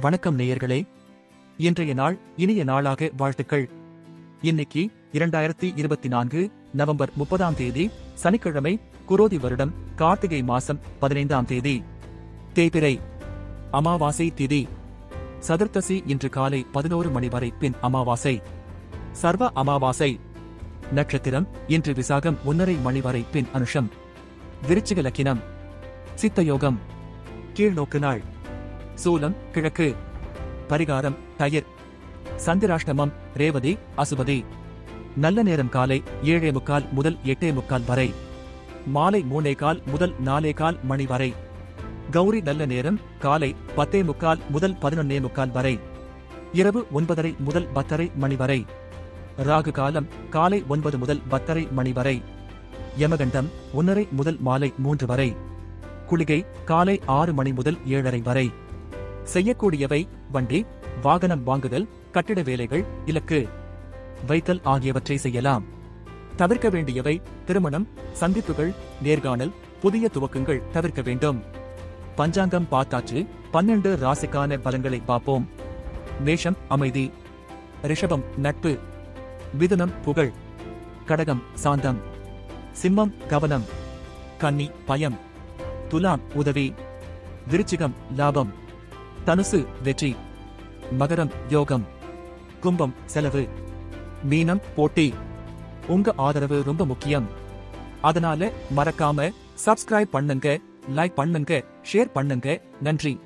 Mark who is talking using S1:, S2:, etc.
S1: வணக்கம் நேயர்களே. இன்றைய நாள் இனிய நாளாக வாழ்த்துக்கள். இன்னைக்கு இரண்டாயிரத்தி இருபத்தி நான்கு நவம்பர் முப்பதாம் தேதி சனிக்கிழமை குரோதி வருடம் கார்த்திகை மாசம் பதினைந்தாம் தேதி. தேய்பிரை அமாவாசை திதி. சதுர்த்தசி இன்று காலை பதினோரு மணி வரை பின் அமாவாசை. சர்வ அமாவாசை. நட்சத்திரம் இன்று விசாகம் ஒன்னரை மணி வரை பின் அனுஷம். விருச்சிக லக்கினம். சித்தயோகம் கீழ்நோக்கு நாள். சூலம் கிழக்கு. பரிகாரம் தயிர். சந்திராஷ்டமம் ரேவதி அசுபதி. நல்ல நேரம் காலை ஏழே முக்கால் முதல் எட்டே முக்கால் வரை. மாலை மூணே கால் முதல் நாலே கால் மணி வரை. கௌரி நல்ல நேரம் காலை பத்தே முக்கால் முதல் பதினொன்னே முக்கால் வரை. இரவு ஒன்பதரை முதல் பத்தரை மணி வரை. ராகு காலம் காலை ஒன்பது முதல் பத்தரை மணி வரை. யமகண்டம் ஒன்னரை முதல் மாலை மூன்று வரை. குளிகை காலை ஆறு மணி முதல் ஏழரை வரை. செய்யக்கூடியவை வண்டி வாகனம் வாங்குதல் கட்டிட வேலைகள் இலக்கு வைத்தல் ஆகியவற்றை செய்யலாம். தவிர்க்க வேண்டியவை திருமணம் சந்திப்புகள் நேர்காணல் புதிய துவக்கங்கள் தவிர்க்க வேண்டும். பஞ்சாங்கம் பார்த்தாச்சு பன்னெண்டு ராசிக்கான பலன்களை பார்ப்போம். மேஷம் அமைதி. ரிஷபம் நட்பு. மிதுனம் புகழ். கடகம் சாந்தம். சிம்மம் கவனம். கன்னி பயம். துலாம் உதவி. விருச்சிகம் லாபம். தனுசு வெற்றி. மகரம் யோகம். கும்பம் செலவு. மீனம் போட்டி. உங்க ஆதரவு ரொம்ப முக்கியம். அதனால மறக்காம சப்ஸ்கிரைப் பண்ணுங்க லைக் பண்ணுங்க ஷேர் பண்ணுங்க. நன்றி.